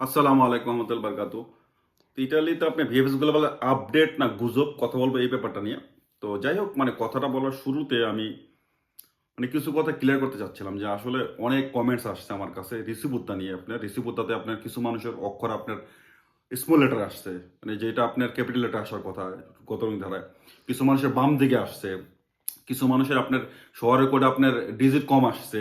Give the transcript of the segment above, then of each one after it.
আসসালামু আলাইকুম রহমতুল বারকাত। তো ইটালিতে আপনি ভিএফএস গ্লোবাল আপডেট না গুজব, কথা বলব এই ব্যাপারটা নিয়ে। তো যাই হোক মানে কথাটা বলার শুরুতে আমি মানে কিছু কথা ক্লিয়ার করতে চাচ্ছিলাম যে আসলে অনেক কমেন্টস আসছে আমার কাছে রিসিভুত্তা নিয়ে আপনার। রিসিভুত্তাতে আপনার কিছু মানুষের অক্ষর আপনার স্মল লেটার আসছে মানে যেটা আপনার ক্যাপিটাল লেটার আসার কথা গত ধারায়। কিছু মানুষের বাম দিকে আসছে, কিছু মানুষের আপনার শহরের কোডে আপনার ডিজিট কম আসছে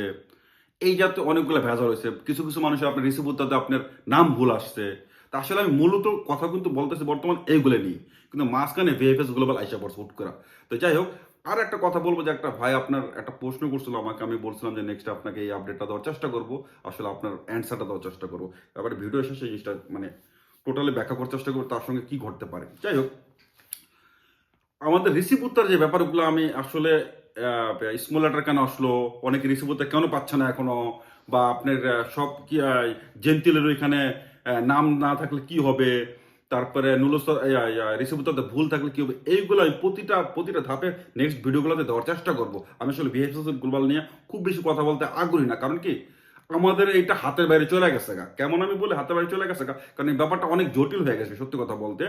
এই জাতীয় অনেকগুলো ভেজাল হয়েছে। কিছু কিছু মানুষের আপনার রিসিভ উত্তাতে আপনার নাম ভুল আসছে। তা আসলে আমি মূলত কথা কিন্তু বলতেছি, বর্তমান এইগুলো নিয়ে। কিন্তু মাঝখানে ভিএফএস গ্লোবাল আইসা পড়ছে হুট করা। তো যাই হোক, আর একটা কথা বলব যে একটা ভাই আপনার একটা প্রশ্ন করছিল আমাকে, আমি বলছিলাম যে নেক্সট আপনাকে এই আপডেটটা দেওয়ার চেষ্টা করব। আসলে আপনার অ্যান্সারটা দেওয়ার চেষ্টা করব। এবারে ভিডিও শেষে জিনিসটা মানে টোটালি ব্যাখ্যা করার চেষ্টা করব, তার সঙ্গে কি ঘটতে পারে। যাই হোক, আমাদের রিসিভ উত্তর যে ব্যাপারগুলো আমি আসলে স্মল লেটার কেন আসলো? অনেকে রিসিভ উত্তর কেন পাচ্ছে না এখনও? বা আপনার সব কি জেন্টিলের ওইখানে নাম না থাকলে কি হবে? তারপরে নুলস্ত ভুল থাকলে কি হবে? এইগুলো আমি প্রতিটা প্রতিটা ধাপে নেক্সট ভিডিওগুলোতে দেওয়ার চেষ্টা করব। আমি আসলে বিহেভিয়ার গ্লোবাল নিয়ে খুব বেশি কথা বলতে আগ্রহী না। কারণ কি? আমাদের এইটা হাতের বাইরে চলে গেছে কেমন আমি বলি হাতের বাইরে চলে গেছে কারণ এই ব্যাপারটা অনেক জটিল হয়ে গেছে সত্যি কথা বলতে।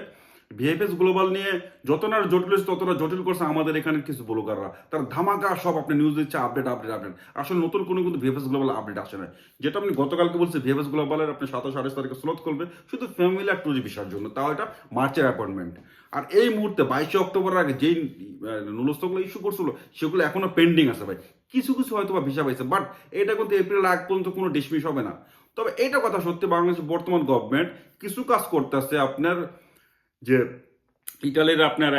ভিএফএস গ্লোবাল নিয়ে যত না জটিল হয়েছে, ততটা জটিল করছে আমাদের এখানে কিছু ব্লগাররা। তার ধামাকা সব আপনি নিউজ দিচ্ছে আপডেট আপডেট আপডেট আসলে নতুন কোনো কিন্তু ভিএফএস গ্লোবাল আপডেট আসে না যেটা আপনি গতকালকে বলছে ভিএফএস গ্লোবালের আপনি সাতাশ, আঠাশ তারিখে স্লোট করবে শুধু ফ্যামিলি আর টুজি ভিসার জন্য। তাও এটা মার্চের অ্যাপয়েন্টমেন্ট আর এই মুহূর্তে বাইশে অক্টোবরের আগে যেই নুলস্তগুলো ইস্যু করছিল, সেগুলো এখনও পেন্ডিং আছে ভাই। কিছু কিছু হয়তো বা ভিসা পাইছে বাট এটা কিন্তু এপ্রিল আগ পর্যন্ত কোনো ডিসমিস হবে না। তবে এটা কথা সত্যি, বাংলাদেশের বর্তমান গভর্নমেন্ট কিছু কাজ করতেছে আপনার যে ইটালির আপনার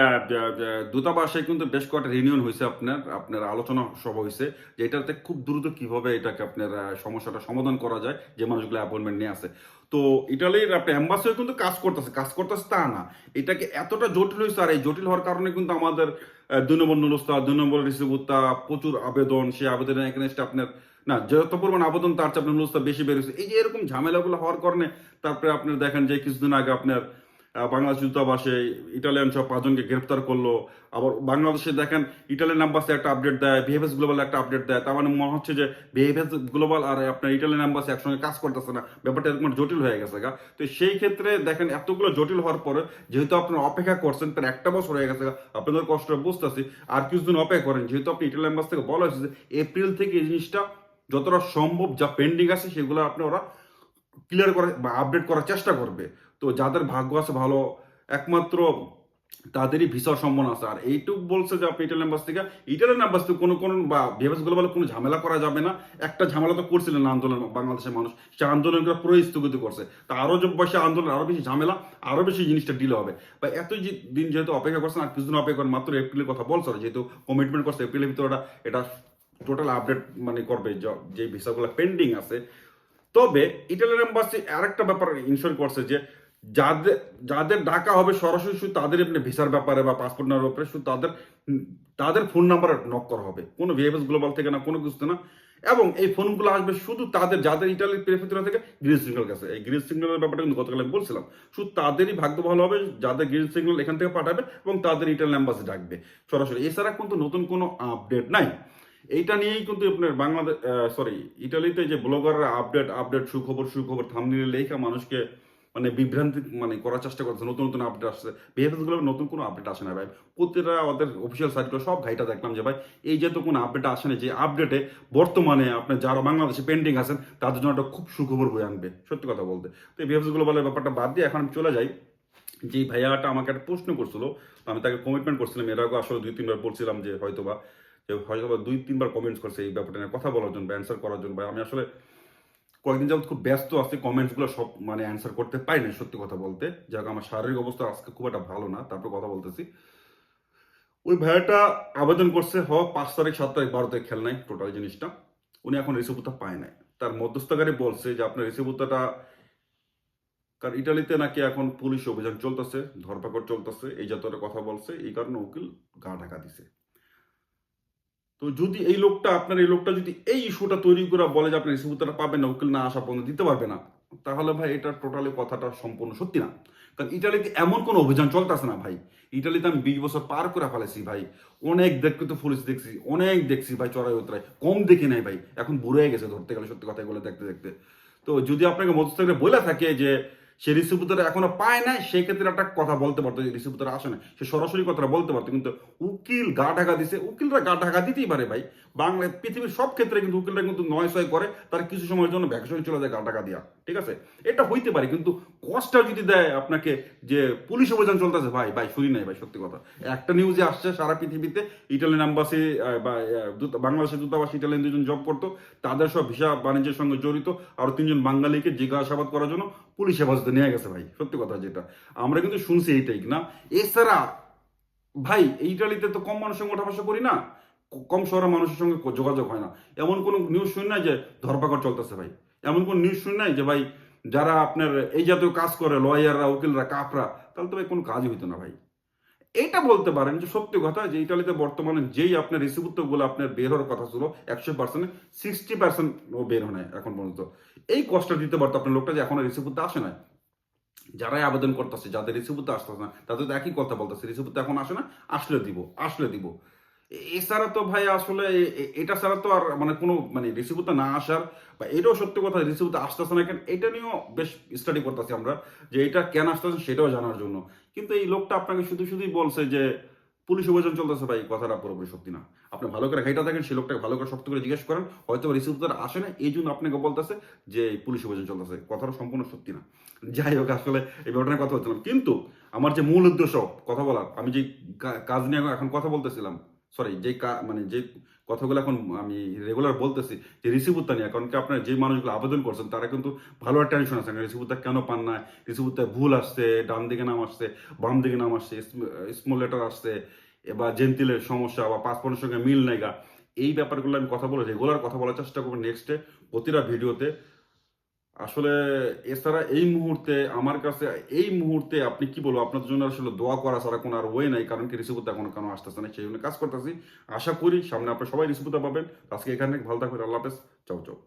দূতাবাসে কিন্তু বেশ কয়েকটা রিউনিয়ন হয়েছে আপনার আপনার আলোচনা সভা হয়েছে যে এটাতে খুব দ্রুত কীভাবে এটাকে আপনার সমস্যাটা সমাধান করা যায়, যে মানুষগুলো অ্যাপয়েন্টমেন্ট নিয়ে আসে তো ইটালির আপনি অ্যাম্বাসিও কিন্তু কাজ করতেছে কাজ করতেছে তা না। এটাকে এতটা জটিল হয়েছে আর এই জটিল হওয়ার কারণে কিন্তু আমাদের দুই নম্বর নুলস্তা দুই নম্বর রিসিভুত্তা প্রচুর আবেদন, সেই আবেদনের এগেনস্টে আপনার, না, যত পরিমাণ আবেদন তার চেয়ে আপনার নুলস্তা বেশি বেরোছে এই যে এরকম ঝামেলাগুলো হওয়ার কারণে তারপরে আপনি দেখেন যে কিছুদিন আগে আপনার বাংলাদেশ দূতাবাসে ইটালিয়ান সব পাঁচজনকে গ্রেপ্তার করল। আবার বাংলাদেশে দেখেন, ইটালিয়ান এম্বাসি একটা আপডেট দেয় বিহেভিয়াস গ্লোবাল একটা আপডেট দেয়। তার মানে মনে হচ্ছে যে বিহেভিয়াস গ্লোবাল আর আপনার ইটালিয়ান এম্বাসি একসঙ্গে কাজ করতেছে না। ব্যাপারটা এরকম জটিল হয়ে গেছে গা। তো সেই ক্ষেত্রে দেখেন, এতগুলো জটিল হওয়ার পরে যেহেতু আপনারা অপেক্ষা করছেন তার একটা বছর হয়ে গেছে আপনাদের কষ্টটা বুঝতেছি। আর কিছুদিন অপেক্ষা করেন, যেহেতু আপনি ইটালিয়ান এম্বাসি থেকে বলা হয়েছে যে এপ্রিল থেকে এই জিনিসটা যতটা সম্ভব যা পেন্ডিং আছে, সেগুলো আপনি ওরা ক্লিয়ার করে বা আপডেট করার চেষ্টা করবে। তো যাদের ভাগ্য আছে ভালো, একমাত্র তাদেরই ভিসার সম্ভাবনা আছে। আর এইটুক বলছে যে আপনি ইটালিয়ান বাস থেকে ইটালিয়ান বাস থেকে কোনো কোনো বা বিহেভিয়াসগুলো বলে কোনো ঝামেলা করা যাবে না। একটা ঝামেলা তো করছিলেন আন্দোলন, বাংলাদেশের মানুষ। সে আন্দোলনকে পুরো স্থগিত করছে। তা আরও যে বসে আন্দোলন আরও বেশি ঝামেলা আরও বেশি জিনিসটা ডিলে হবে। বা এত দিন যেহেতু অপেক্ষা করছেন আর কিছুদিন অপেক্ষা করেন, মাত্র এপ্রিলের কথা বলছে, যেহেতু কমিটমেন্ট করছে এপ্রিলের ভিতরে এটা টোটাল আপডেট মানে করবে, যে ভিসাগুলো পেন্ডিং আছে। তবে ইটালিয়ান এম্বাসি আরেকটা ব্যাপার ইনশোর করছে যে যাদের যাদের ডাকা হবে সরাসরি শুধু তাদের এমনি ভিসার ব্যাপারে বা পাসপোর্ট নেওয়ার ব্যাপারে, শুধু তাদের তাদের ফোন নাম্বার নক করা হবে। কোনো ভিএফএস গ্লোবাল থেকে না, কোনো কিছু না। এবং এই ফোনগুলো আসবে শুধু তাদের, যাদের ইটালির প্রেফেক্টরা থেকে গ্রিন সিগন্যাল গেছে। এই গ্রিন সিগন্যালের ব্যাপারটা কিন্তু গতকাল বলছিলাম। শুধু তাদেরই ভাগ্য ভালো হবে, যাদের গ্রিন সিগন্যাল এখান থেকে পাঠাবে এবং তাদের ইটালিয়ান এম্বাসি ডাকবে সরাসরি। এছাড়া কিন্তু নতুন কোনো আপডেট নাই। এইটা নিয়েই কিন্তু আপনার বাংলাদেশ সরি ইটালিতে যে ব্লগাররা আপডেট আপডেট সুখবর সুখবর থামনিলে লেখা মানুষকে মানে বিভ্রান্তি মানে করার চেষ্টা করছে নতুন নতুন আপডেট আসছে। বিহেভিয়ারগুলো নতুন কোনো আপডেট আসে না ভাই। প্রতিটা ওদের অফিসিয়াল সাইটগুলো সব ঘাইটা দেখলাম যে ভাই, এই যে তো কোনো আপডেট আসে না, যে আপডেটে বর্তমানে আপনার যারা বাংলাদেশে পেন্ডিং আছেন, তাদের জন্য একটা খুব সুখবর বয়ে আনবে, সত্যি কথা বলতে। তো এই বিহেভিয়ারগুলো বলে ব্যাপারটা বাদ দিয়ে এখন আমি চলে যাই। যে ভাইয়াটা আমাকে একটা প্রশ্ন করছিল আমি তাকে কমিটমেন্ট করছিলাম, এর আগে আসলে দুই, তিনবার বলছিলাম যে হয়তোবা যে হয়তোবা দুই, তিনবার কমেন্টস করছে এই ব্যাপারটা নিয়ে, কথা বলার জন্য অ্যান্সার করার জন্য। বা আমি আসলে কয়েকদিন যাবত খুব ব্যস্ত আছি কমেন্টসগুলো সব মানে অ্যান্সার করতে পারি না সত্যি কথা বলতে। যাক আমার শারীরিক অবস্থা আজকে খুব একটা ভালো না, তারপর কথা বলতেছি। ওই ভাইয়াটা আবেদন করছে, হ, পাঁচ তারিখ, সাত তারিখ, বারো তারিখ খেল নাই টোটাল জিনিসটা। উনি এখন রিসিভুতা পায় নাই। তার মধ্যস্থকারী বলছে যে, আপনার রিসিভুতাটা কারণ ইটালিতে নাকি এখন পুলিশ অভিযান চলতেছে, ধরপাকড় চলতেছে, এই জাতীয় কথা বলছে, এই কারণে উকিল গা ঢাকা দিছে। তো যদি এই লোকটা, আপনার এই লোকটা যদি এই ইস্যুটা তৈরি করে বলে যে আপনি রিসিভুতাটা পাবেন না, উকিল না আসা পর্যন্ত দিতে পারবে না, তাহলে ভাই এটা টোটালি কথাটা সম্পূর্ণ সত্যি না। কারণ ইটালিতে এমন কোনো অভিযান চলতেছে না ভাই। ইটালিতে আমি বিশ বছর পার করে ফেলেছি ভাই। অনেক দেখতে তো পুলিশ দেখছি, অনেক দেখছি ভাই চড়াই উতরাই। কম দেখি নাই ভাই। এখন বুড়ে গেছে ধরতে গেলে সত্যি কথা এগুলো দেখতে দেখতে। তো যদি আপনাকে মধ্যস্থকে বলে থাকে যে সে রিসিভুতারা এখনও পায় না সেই ক্ষেত্রে একটা কথা বলতে পারতো যে রিসিভুতারা আসে না সে সরাসরি কথাটা বলতে পারতো, কিন্তু উকিল গা ঢাকা দিছে। উকিলরা গা ঢাকা দিতেই পারে ভাই। বাংলা পৃথিবীর সব ক্ষেত্রে কিন্তু উকিলরা কিন্তু নয় ছয় করে, তার কিছু সময়ের জন্য ভ্যাকেশন চলে যায় গা ঢাকা দিয়া। ঠিক আছে? এটা হইতে পারে, কিন্তু কষ্টটা যদি দেয় আপনাকে যে পুলিশ অভিযান চলতেছে, ভাই ভাই, শুনি নাই ভাই, সত্যি কথা। একটা নিউজে আসছে সারা পৃথিবীতে ইটালিয়ান অ্যাম্বাসি বা বাংলাদেশের দূতাবাস ইটালিয়ান দুজন জব করতো, তাদের সব ভিসা বাণিজ্যের সঙ্গে জড়িত, আরও তিনজন বাঙালিকে জিজ্ঞাসাবাদ করার জন্য পুলিশ হেফাজতে নিয়ে গেছে ভাই, সত্যি কথা যেটা। আমরা কিন্তু শুনছি এইটাই না? এছাড়া ভাই ইটালিতে তো কম মানুষের সঙ্গে ওঠা বসা করি না। কম শহরের মানুষের সঙ্গে যোগাযোগ হয় না। এমন কোনো নিউজ শুনি না যে ধরপাকড় চলতেছে ভাই? এমন কোন নিউজ শুনি নাই যে ভাই, যারা আপনার এই জাতীয় কাজ করে লয়াররা উকিলরা কাপরা তাহলে তো ভাই কোনো কাজই হইতো না ভাই। এটা বলতে পারেন যে সত্যি কথা যে ইটালিতে বর্তমানে যেই আপনার রিসিভুত্বগুলো আপনার বের হওয়ার কথা ছিল, একশো পার্সেন্ট সিক্সটি পার্সেন্ট ও বের হয় এখন পর্যন্ত। এই কষ্ট দিতে পারতো আপনার লোকটা যে এখনও রিসিভুত্ব আসে না যারাই আবেদন করতেছে, যাদের রিসিভুত্ব আসতেছে না, তাদের তো একই কথা বলতেছে রিসিভুত্ব এখন আসে না, আসলে দিব আসলে দিব। এছাড়া তো ভাই আসলে এটা ছাড়া তো আর মানে কোনো মানে রিসিভুত্ব না আসার বা এটাও সত্যি কথা রিসিভুত্ব আসতেছে না কেন, এটা নিয়েও বেশ স্টাডি করতেছি আমরা, যে এটা কেন আসতেছে সেটাও জানার জন্য। কিন্তু এই লোকটা আপনাকে শুধু শুধুই বলছে যে পুলিশ অভিযান চলতেছে ভাই, কথাটা পুরোপুরি সত্যি না। আপনি ভালো করে ঘাইটা থাকেন সে লোকটাকে ভালো করে শক্ত করে জিজ্ঞেস করেন হয়তো রিসিভুত্তর আসে না এই জন্য আপনাকে বলতেছে যে পুলিশ অভিযান চলতেছে। কথাটা সম্পূর্ণ সত্যি না। যাই হোক, আসলে এই ঘটনায় কথা বলছিলাম। কিন্তু আমার যে মূল উদ্দেশ্য, কথা বলার, আমি যে কাজ নিয়ে এখন কথা বলতেছিলাম সরি যে মানে যে কথাগুলো এখন আমি রেগুলার বলতেছি, যে রিসিভুত্তা নিয়ে, কারণ কি আপনার যে মানুষগুলো আবেদন করছেন, তারা কিন্তু ভালো একটা টেনশন আছে। রিসিভুত্তা কেন পান না রিসিভুত্তায় ভুল আসছে, ডান দিকে নাম আসছে, বাম দিকে নাম আসছে স্মল লেটার আসছে বা জেন্তিলের সমস্যা বা পাসপোর্টের সঙ্গে মিল নেগা এই ব্যাপারগুলো আমি কথা বলে রেগুলার কথা বলার চেষ্টা করব। নেক্সটে প্রতিটা ভিডিওতে আসলে এছাড়া এই মুহূর্তে, আমার কাছে এই মুহূর্তে আপনি কি বলব আপনাদের জন্য আসলে দোয়া করা ছাড়া কোনো আর ওয়ে নাই, কারণ কি রিসিভুতে কোনো কেন আসতেছে না, সেই জন্য কাজ করতেছি। আশা করি সামনে আপনার সবাই রিসিভুতে পাবেন। আজকে এখানে, ভালো থাকবেন, আল্লাহ হাফেজ, চাও চাও।